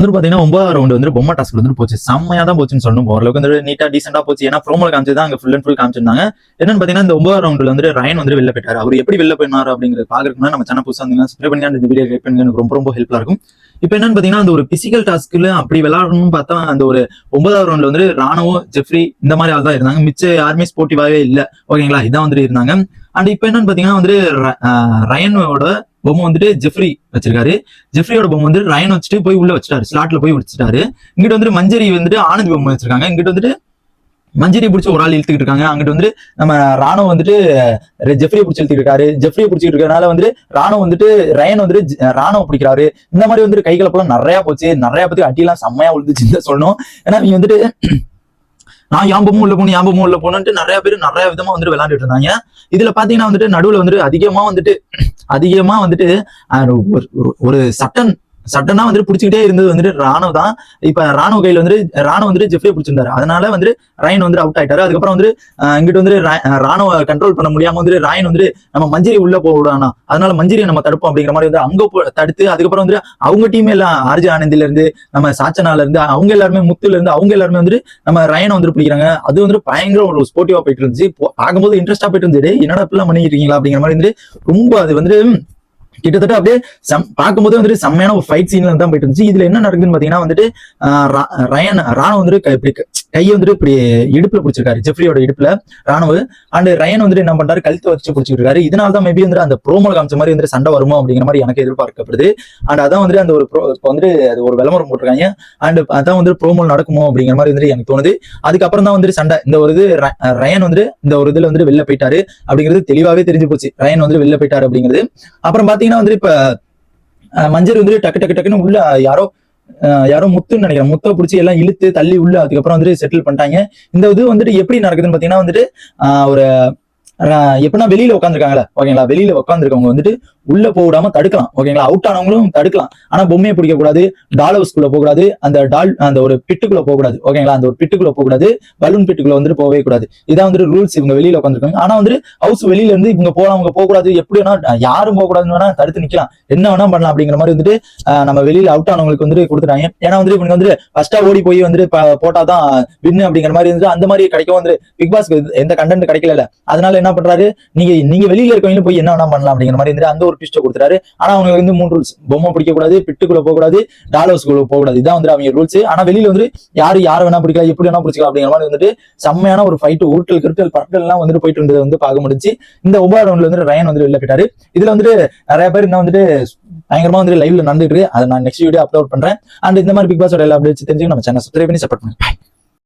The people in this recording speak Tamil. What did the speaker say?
வந்து பாத்தீங்கன்னா ஒன்பதாம் ரவுண்ட் வந்து பொம்மை டாஸ்க் வந்து போச்சு. செம்மையா தான் போச்சுன்னு சொல்லணும். ஓரளவுக்கு வந்து நீட்டா டீசெண்டா போச்சு. ஏன்னா ப்ரோமோ காமிச்சு தான் அங்க ஃபுல் அண்ட் ஃபுல் காமிச்சிருந்தாங்க. என்னன்னு பாத்தீங்கன்னா இந்த ஒன்பதாம் ரவுண்ட்ல வந்து ரயன் வந்து வெளில போயிட்டாரு. அவர் எப்படி வெளில போயினாரு அப்படிங்கிறது பாக்குறதுக்கு நம்ம சேனல் புதுசா இருந்தீங்கன்னா சப்ஸ்கிரைப் பண்ணி அந்த வீடியோ லைக் பண்ணி எனக்கு ரொம்ப ரொம்ப ஹெல்ப்ஃபுல்லா இருக்கும். இப்போ என்னன்னு பாத்தீங்கன்னா அந்த ஒரு பிசிக்கல் டாஸ்க்ல அப்படி விளையாடணும்னு பார்த்தா அந்த ஒரு ஒன்பதாவது ரவுண்ட்ல வந்து ராணுவ ஜெஃப்ரி இந்த மாதிரி ஆள் தான் இருந்தாங்க. மிச்ச யாருமே ஸ்போர்ட்டிவாவே இல்ல. ஓகேங்களா? இதான் வந்துட்டு இருந்தாங்க. அண்ட் இப்போ என்னன்னு பாத்தீங்கன்னா வந்து ர- ஆஹ் ரயனோட பொம்மை வந்துட்டு ஜெஃப்ரி வச்சிருக்காரு. ஜெஃப்ரியோட பொம்மை வந்து ரயன் வச்சுட்டு போய் உள்ள வச்சுட்டாரு. ஸ்லாட்ல போய் வச்சுட்டாரு. இங்கிட்ட வந்துட்டு மஞ்சரி வந்துட்டு ஆனந்த் பொம்மை வச்சிருக்காங்க. இங்கிட்ட வந்துட்டு மஞ்சரி பிடிச்சி ஒரு ஆள் இழுத்துக்கிட்டு இருக்காங்க. அங்கிட்டு வந்துட்டு நம்ம ராணுவ வந்துட்டு ஜெஃப்ரியை பிடிச்சி இழுத்துக்கிட்டு இருக்காரு. ஜெஃப்ரியை பிடிச்சிட்டு இருக்கிறதுனால வந்துட்டு ராணுவ வந்துட்டு ரயன் வந்துட்டு ஜ- ராணுவ பிடிக்கிறாரு. இந்த மாதிரி வந்துட்டு கை போல நிறைய போச்சு. நிறைய பத்தி அடியெல்லாம் செம்மையா விழுந்துச்சுன்னு சொல்லணும். ஏன்னா நீங்க வந்துட்டு நான் யாம்பமும் உள்ள போகணும் யாம்பமும் உள்ள போகணுன்ட்டு நிறைய பேர் நிறைய விதமா வந்துட்டு விளையாண்டுட்டு இருந்தாங்க. இதுல பாத்தீங்கன்னா வந்துட்டு நடுவுல வந்துட்டு அதிகமா வந்துட்டு அதிகமா வந்துட்டு ஒரு சட்டன் சட்டனா வந்துட்டு பிடிச்சிக்கிட்டே இருந்தது வந்துட்டு ராணுவ தான். இப்ப ராணுவ கையில வந்துட்டு ராணுவ வந்துட்டு ஜெஃப்ரி பிடிச்சிருந்தாரு. அதனால வந்துட்டு ரயன் வந்து அவுட் ஆயிட்டாரு. அதுக்கப்புறம் வந்து இங்கிட்டு வந்து ராணுவ கண்ட்ரோல் பண்ண முடியாம வந்துட்டு ராயன் வந்து நம்ம மஞ்சரி உள்ள போக விடானா. அதனால மஞ்சரியை நம்ம தடுப்போம் அப்படிங்கிற மாதிரி வந்து அங்க போ- தடுத்து அதுக்கப்புறம் வந்து அவங்க டீம் எல்லாம் ஆர்ஜி ஆனந்தில இருந்து நம்ம சாச்சனால இருந்து அவங்க எல்லாருமே முத்துல இருந்து அவங்க எல்லாருமே வந்து நம்ம ரயனை வந்து பிடிக்கிறாங்க. அது வந்து பயங்கர ஒரு ஸ்போர்ட்டிவா போயிட்டு இருந்துச்சு. ஆகும்போது பார்க்கும்போது இன்ட்ரெஸ்டா போயிட்டு இருந்துச்சு. என்னடா இப்பெல்லாம் பண்ணிட்டு இருக்கீங்களா அப்படிங்கிற மாதிரி வந்து ரொம்ப அது வந்து கிட்டத்தட்ட அப்படியே சம் பார்க்கும்போது வந்துட்டு செம்மையான ஒரு ஃபைட் சீன்ல தான் போயிட்டு இருந்துச்சு. இதுல என்ன நடக்குதுன்னு பாத்தீங்கன்னா வந்துட்டு ரயன் ராணுவ வந்துட்டு கை- இப்படி கையை வந்துட்டு இப்படி இடுப்புல பிடிச்சிருக்காரு. ஜெஃப்ரியோட இடுப்புல ராணுவ அண்ட் ரயன் வந்துட்டு என்ன பண்றாரு? கழுத்து வச்சு பிடிச்சிருக்காரு. இதனால தான் மேபி வந்து அந்த ப்ரோமோல காமிச்ச மாதிரி வந்து சண்டை வருமோ அப்படிங்கிற மாதிரி எனக்கு எதிர்பார்க்கப்படுது. அண்ட் அதான் வந்துட்டு அந்த ஒரு ப்ரோ இப்போ வந்துட்டு அது ஒரு விளம்பரம் போட்டிருக்காங்க. அண்ட் அதான் வந்து ப்ரோமோல் நடக்குமோ அப்படிங்கிற மாதிரி வந்துட்டு எனக்கு தோணுது. அதுக்கப்புறம் தான் வந்துட்டு சண்டை. இந்த ஒரு இது ர- ரயன் வந்துட்டு இந்த ஒரு இதுல வந்துட்டு வெளில போயிட்டாரு அப்படிங்கிறது தெளிவாவே தெரிஞ்சு போச்சு. ரயன் வந்து வெளில போயிட்டாரு அப்படிங்கிறது. அப்புறம் பாத்தீங்கன்னா வந்துட்டு இப்ப அஹ், மஞ்சள் வந்துட்டு டக்கு டக்கு டக்குன்னு உள்ள யாரோ யாரோ முத்துன்னு நினைக்கிறேன். முத்தை பிடிச்சி எல்லாம் இழுத்து தள்ளி உள்ள அதுக்கப்புறம் வந்துட்டு செட்டில் பண்ணிட்டாங்க. இந்த இது வந்துட்டு எப்படி நடக்குதுன்னு பாத்தீங்கன்னா வந்துட்டு ஆஹ், ஒரு எப்படின்னா வெளியில உட்காந்துருக்காங்களா ஓகேங்களா? வெளியில உட்காந்துருக்கவங்க வந்துட்டு உள்ள போக விடாம தடுக்கலாம் ஓகேங்களா? அவுட் ஆனவங்களும் தடுக்கலாம். ஆனா பொம்மையை பிடிக்க கூடாது டால் ஹவுஸ்க்குள்ள போக கூடாது அந்த டால் அந்த ஒரு பிட்டுக்குள்ள போகக்கூடாது ஓகேங்களா? அந்த ஒரு பிட்டுக்குள்ள போகக்கூடாது பலூன் பிட்டுக்குள்ள வந்துட்டு போகவே கூடாது. இதான் வந்துட்டு ரூல்ஸ் இவங்க வெளியில உட்காந்துருக்காங்க ஆனா வந்துட்டு ஹவுஸ் வெளியில இருந்து இவங்க போகலாம் அவங்க போக கூடாது. எப்படி வேணா யாரும் போகக்கூடாதுன்னு வேணா தடுத்து நிக்கலாம். என்ன வேணா பண்ணலாம் அப்படிங்கிற மாதிரி வந்துட்டு நம்ம வெளியில அவுட் ஆனவங்களுக்கு வந்துட்டு கொடுத்துட்டாங்க. ஏன்னா வந்து இவங்க வந்துட்டு ஃபர்ஸ்டா ஓடி போய் வந்துட்டு போட்டாதான் வின்னு அப்படிங்கிற மாதிரி இருந்துட்டு அந்த மாதிரி கிடைக்கும் வந்து பிக் பாஸ்க்கு எந்த கண்டென்ட் கிடைக்கல அதனால என்ன பண்றாரு? நீங்க நீங்க வெளியில இருக்கவங்க போய் என்ன வேணா பண்ணலாம் அப்படிங்கிற மாதிரி இருந்துட்டு அந்த ஒரு ட்விஸ்ட்டை கொடுத்துறாரு ஆனா அவங்களுக்கு வந்து மூணு ரூல்ஸ் பொம்மை பிடிக்க கூடாது பிட்டுக்குள்ள போக கூடாது டால் ஹவுஸ்க்குள்ள போக கூடாது இதான் வந்து அவங்க ரூல்ஸ் ஆனா வெளியில வந்து யாரு யாரை வேணா பிடிக்கலாம் எப்படி வேணா பிடிச்சிக்கலாம் அப்படிங்கிற மாதிரி வந்துட்டு செம்மையான ஒரு ஃபைட் உருட்டல் கிருட்டல் பரட்டல் எல்லாம் வந்துட்டு போயிட்டு இருந்தது வந்து பார்க்க முடிஞ்சு. இந்த ஒவ்வொரு ரவுண்ட்ல வந்து ரயன் வந்து வெளில போயிட்டாரு. இதுல வந்துட்டு நிறைய பேர் இன்னும் வந்துட்டு பயங்கரமா வந்து லைவ்ல நடந்துட்டு அதை நான் நெக்ஸ்ட் வீடியோ அப்லோட் பண்றேன். அண்ட் இந்த மாதிரி பிக் பாஸோட எல்லா அப்டேட்ஸ் தெரிஞ்சு நம்ம சேனல் சப்ஸ்கிரைப் பண்ணி சப்போர்ட் பண்ணுங்க.